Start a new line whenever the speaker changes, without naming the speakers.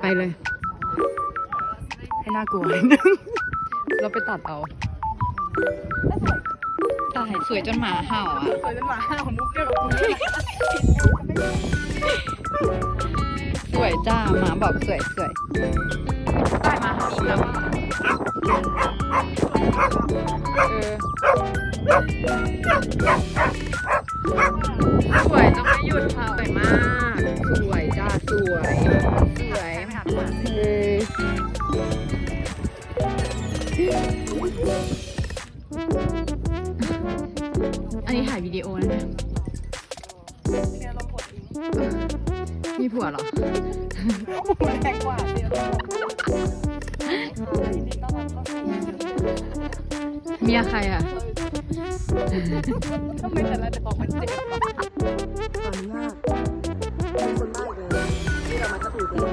ไปเลย ให้น่ากลัวนิดนึงเราไปตัดเอาถ่ายสวยจนหมาเห่าอะ
สวยเป็นหมาห้าของมุกเดียวกับกูเลย
สวยจ้าหมาบอกสวยสวยได้มาทางนี้แล้วว่าเออสวยจะไม่หยุดค่ะสวยมาก สวยจ้าสวยสวย อันนี้ถ่ายวิดีโอนะเนี่ยมีผัวเหรอ
แรงกว่าเดียว
เมียใครอะ
ทำไมแต่ละแต่บอกมันเจ็บขอบคุ
ากเป็นคนมาเลยที่เรามาถูกเล